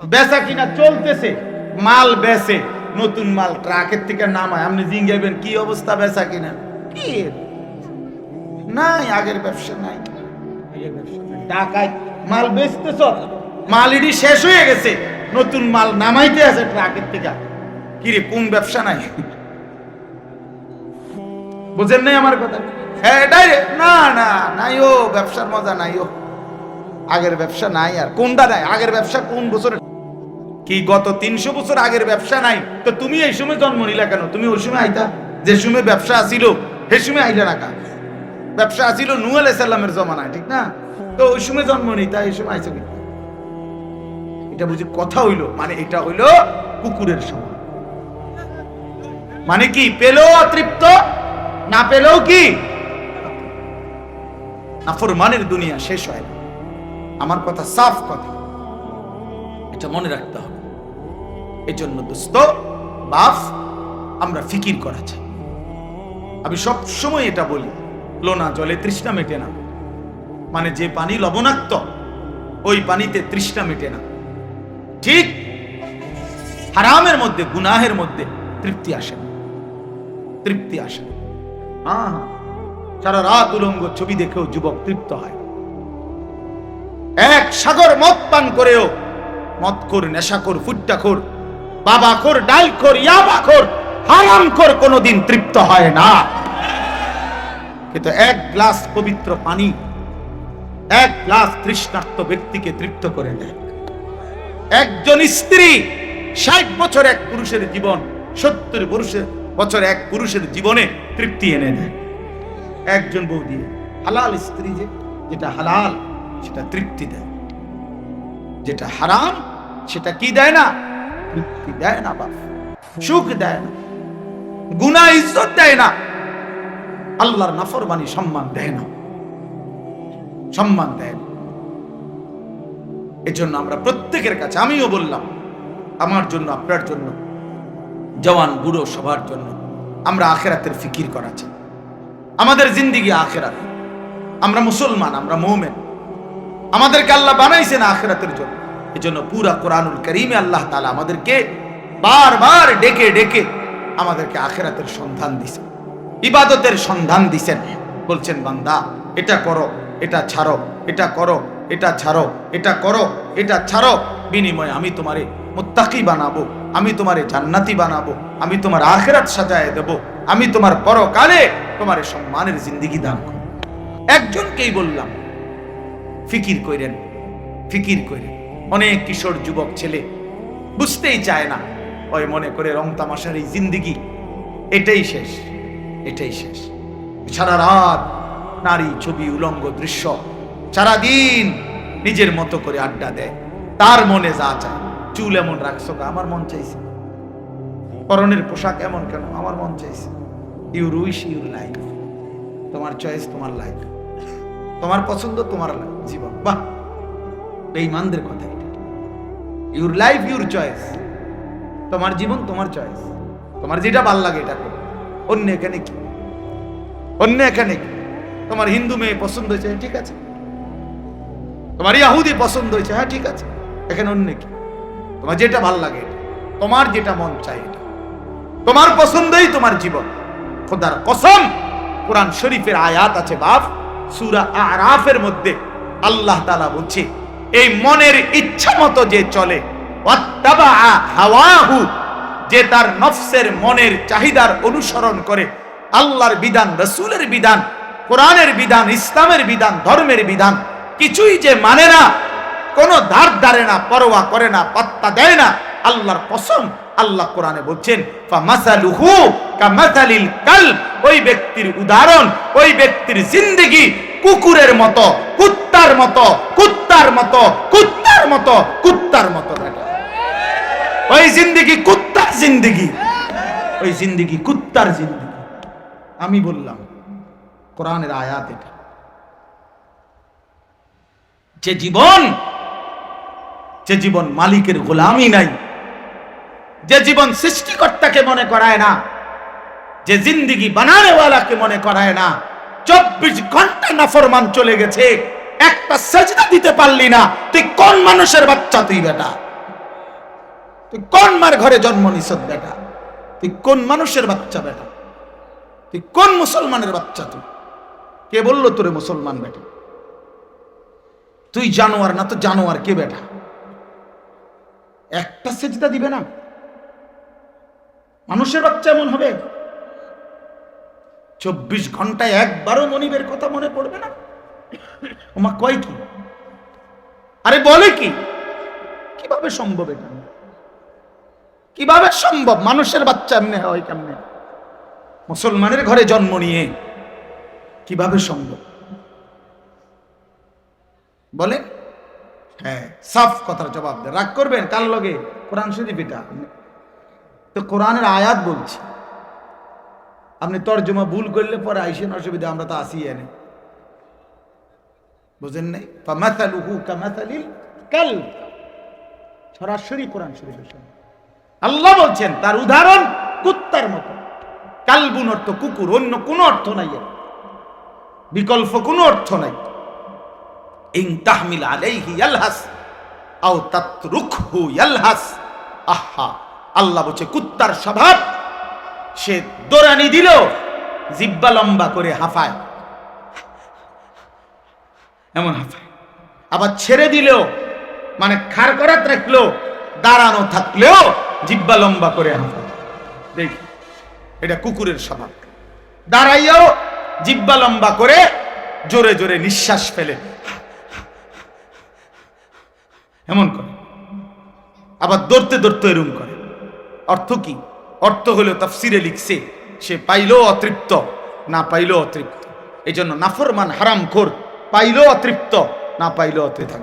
বেচা কিনা চলতেছে মাল বেচে নতুন মাল ট্রাকের থেকে নামায়। আপনি জিঙ্গাইবেন কি অবস্থা বেচা কিনা? কি? নাই আগের ব্যবসা নাই। মাল বেচতেছ মাল ইডি শেষ হয়ে গেছে নতুন মাল নামাইতে আছে ট্রাকের থেকে। কিরে কোন ব্যবসা নাই? বুঝেন নাই আমার কথা? হ্যাঁ এটাই না না নাই ও ব্যবসার মজা নাই ও। আগের ব্যবসা নাই আর কোনটা নাই? আগের ব্যবসা কোন বছর কি গত তিনশো বছর আগের ব্যবসা নাই? তো তুমি এই সময় জন্ম নিলা কেন? তুমি ওই সময় আইতা? যে সময় ব্যবসা আসিল সে সময় আইলা কা? ব্যবসা আসিল নু আলাই সাল্লামের জমানায়, ঠিক না? তো ওই সময় জন্ম নিতা, এই সময় আইসো কি? এটা বুঝি কথা হইল? মানে এটা হইল কুকুরের সময় মানে কি, পেলেও অতৃপ্ত, না পেলেও কি? নাফরমানের দুনিয়া শেষ হয় আমার কথা সাফ কথা। এটা মনে রাখতে হবে। এজন্য দোস্ত বাফ আমরা ফিকির করা চাই। আমি সব সময় এটা বলি, লোনা জলে তৃষ্ণা মেটে না। মানে যে পানি লবণাক্ত, ওই পানিতে তৃষ্ণা মেটে না। ঠিক হারামের মধ্যে, গুনাহের মধ্যে তৃপ্তি আসে না। তৃপ্তি আসে না। হ্যাঁ হ্যাঁ। সারা রাত উলঙ্গ ছবি দেখেও যুবক তৃপ্ত হয় এক সাগর মদ পান করেও মদ কর নেশা বাবা কর ডাল কর ইয়াবা কর হারাম কর কোনোদিন তৃপ্ত হয় না। কিন্তু এক গ্লাস পবিত্র পানি, এক গ্লাস তৃষ্ণার্ত ব্যক্তিকে তৃপ্ত করে দেয় একজন স্ত্রী ষাট বছর এক পুরুষের জীবন, সত্তর পুরুষের বছর এক পুরুষের জীবনে তৃপ্তি এনে দেয়। একজন বউ দিয়ে, হালাল স্ত্রী যে, যেটা হালাল, সেটা তৃপ্তি দেয়। যেটা হারাম, সেটা কি দেয় না? তৃপ্তি দেয় না বাপ সুখ দেয় না গুনা ইজ্জত দেয় না আল্লাহর নাফরমানি সম্মান দেয় না সম্মান দেয় না এজন্য আমরা প্রত্যেকের কাছে আমিও বললাম আমার জন্য আপনার জন্য জওয়ান বুড়ো সবার জন্য আমরা আখেরাতের ফিকির করা চাই আমাদের জিন্দিগি আখেরাত আমরা মুসলমান আমরা মৌমেন আমাদেরকে আল্লাহ বানাইছেন আখেরাতের জন্য এই জন্য পুরা কোরআনুল করিমে আল্লাহ তালা আমাদেরকে বারবার ডেকে ডেকে আমাদেরকে আখেরাতের সন্ধান দিছে, ইবাদতের সন্ধান দিছেন। বলছেন, বান্দা, এটা করো, এটা ছাড়ো, এটা করো, এটা ছাড়ো, এটা করো, এটা ছাড়ো। বিনিময়ে আমি তোমারে মুত্তাকি বানাবো, আমি তোমারে জান্নাতি বানাবো, আমি তোমার আখেরাত সাজায় দেব, আমি তোমার পরকালে তোমার সম্মানের জিন্দিগি দান করব। একজনকেই বললাম, ফিকির কইরেন ফিকির কইরেন। অনেক কিশোর যুবক ছেলে। বুঝতেই চায় না। ওই মনে করে রং তামাশার এই জিন্দিগি। এটাই শেষ এটাই শেষ। সারা রাত নারী ছবি, উলঙ্গ দৃশ্য, সারাদিন নিজের মতো করে আড্ডা দেয়। তার মনে যা চায়, চুল এমন রাখছো আমার মন চাইছে। পরনের পোশাক এমন কেন, আমার মন চাইছে। ইউ রুইশ ইউর লাইফ তোমার চয়েস তোমার লাইফ তোমার পছন্দ, তোমার জীবন। বাহ! বেঈমানদের কথা এটা ইউর লাইফ ইউর চয়েস তোমার জীবন, তোমার চয়েস তোমার যেটা ভালো লাগে এটা করো। অন্য এখানে কি? অন্য এখানে কি? তোমার হিন্দু মেয়ে পছন্দ হয়েছে, ঠিক আছে। তোমার ইয়াহুদি পছন্দ হয়েছে হ্যাঁ ঠিক আছে। এখানে অন্য কি? তোমার যেটা ভালো লাগে এটা। তোমার যেটা মন চাই এটা। তোমার পছন্দই তোমার জীবন। খোদার কসম, কোরআন শরীফের আয়াত আছে বাপ, সুরা আরাফের মধ্যে আল্লাহ তালা বলছে এই মনের ইচ্ছা মতো যে চলে যে তার নফসের মনের চাহিদার অনুসরণ করে, আল্লাহর বিধান, রসুলের বিধান, কোরআনের বিধান, ইসলামের বিধান, ধর্মের বিধান, কিছুই যে মানে না, কোনো ধার ধারে না, পরোয়া করে না, পাত্তা দেয় না, আল্লাহর কসম, আল্লাহ কোরআনে বলছেন ওই ব্যক্তির উদাহরণ, ওই ব্যক্তির জিন্দেগি কুকুরের মতো কুত্তার মতো কুত্তার মতো কুত্তার মতো কুত্তার মতো বেটা ওই জিন্দেগি কুত্তার জিন্দেগি। ওই জিন্দেগি কুত্তার জিন্দেগি। আমি বললাম, কোরআনের আয়াত এটা। যে জীবন যে জীবন মালিকের গোলামি নাই, যে জীবন সৃষ্টিকর্তাকে মনে করায় না, যে জিন্দিগি বানানেওয়ালাকে মনে করায় না, চব্বিশ ঘণ্টা নাফরমান চলে গেছে। একটা সেজদা দিতে পারলি না। তুই কোন মানুষের বাচ্চা তুই বেটা? তুই কোন মার ঘরে জন্ম নিছ বেটা? তুই কোন মানুষের বাচ্চা বেটা? তুই কোন মুসলমানের বাচ্চা তুই? কে বলল তোরে মুসলমান বেটা? তুই জানোয়ার না তো জানোয়ার কে বেটা? একটা সেজদা দিবে না? মানুষের বাচ্চা এমন হবে? চব্বিশ ঘন্টায় একবারও মনিবের কথা মনে পড়বে না? ওমা কয় কি? আরে বলে কি? কীভাবে সম্ভব এটা? কীভাবে সম্ভব? মানুষের বাচ্চা এমনি হয় কেমনে? মুসলমানের ঘরে জন্ম নিয়ে কীভাবে সম্ভব? বলে হ্যাঁ সাফ কথার জবাব দেন রাগ করবেন? কার লগে? কোরআন শরীফ এটা। তো কোরআনের আয়াত বলছি। আপনি তর্জমা ভুল করলে পরে আইসেন, অসুবিধা, আমরা তো আসি এনে। বুঝেন নাই? ফামাথালুহু কামাথালিল কাল। সরাসরি কোরআন শরীফের সঙ্গে আল্লাহ বলছেন, তার উদাহরণ কুত্তার মতো। কালবুন অর্থ কুকুর, অন্য কোনো অর্থ নাই। বিকল্প কোনো অর্থ নাই। ইন তাহমিল আলাইহি ইয়ালহাস, আও তাতরুকহু ইয়ালহাস। আহা, আল্লাহ বলছে, কুত্তার স্বভাব। সে দোরানি দিল জিব্বা লম্বা করে হাফায়। এমন হাফায় আবার ছেড়ে দিলেও মানে খার করাত রাখল দাঁড়ানো থাকলেও জিব্বা লম্বা করে হাফায় দেখি, এটা কুকুরের স্বভাব। দাঁড়াইয়াও জিব্বা লম্বা করে জোরে জোরে নিঃশ্বাস ফেলে। এমন করে। আবার দৌড়তে দৌড়তে এরম করে। অর্থ কি? অর্থ হলো তাফসিরে লিখছে, সে পাইলেও অতৃপ্ত, না পাইলেও অতৃপ্ত। এই জন্য নাফরমান হারাম খোর পাইলেও অতৃপ্ত না পাইলেও অতৃপ্ত।